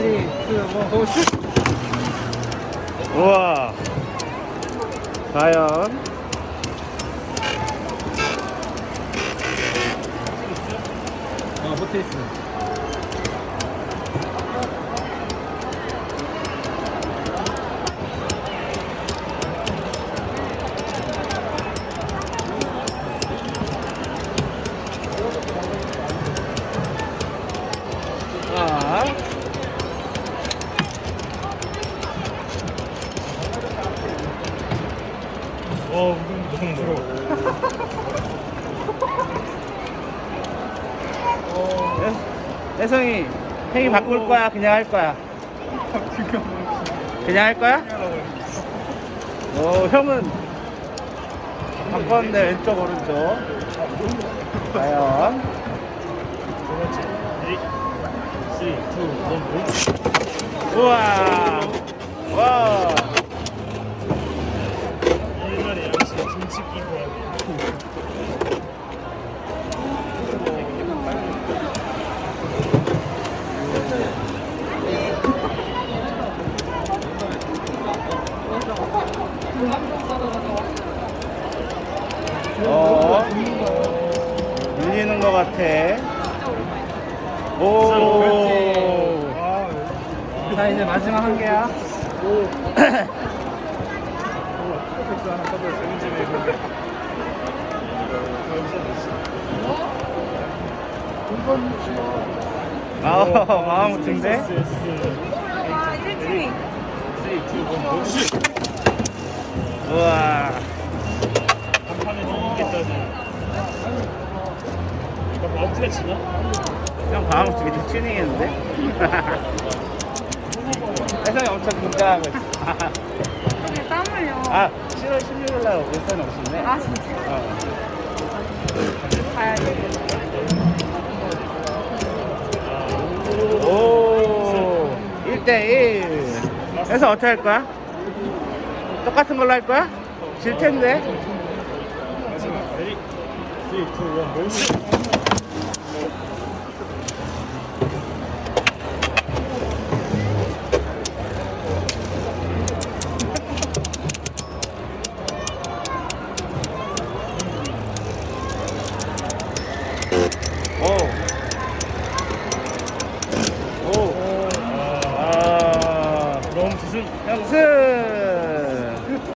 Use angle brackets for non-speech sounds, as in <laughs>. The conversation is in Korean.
3, 2, 1, 고 슛! 우와. 과연? 어, 못해 있어. 어, 부러워. 애- 애성이, 행위 바꿀 거야? 그냥 할 거야? 그냥 할 거야? 어, 형은 바꿨는데 왼쪽, 오른쪽. 과연? 두 번째. 8, 3, 2, 1, 우와. 와. 어. 밀리는 것 같아. 오. 자, 이제 마지막 한 개야. 아, 마음 같은데? 우와. 한 판에 넘기겠다니. 이거 뭐 어떻게 치나? 형 마음 되게 튜닝했는데? <laughs> 혜성이 엄청 긴장하고 있어. 저기 땀 흘려. 아, 7월 16일 날 울산에 오시네? 아, 진짜? 어. 가야 돼. 오, 1대1. 그래서 어떻게 할 거야? 똑같은 걸로 할 거야? 질 텐데. 향수.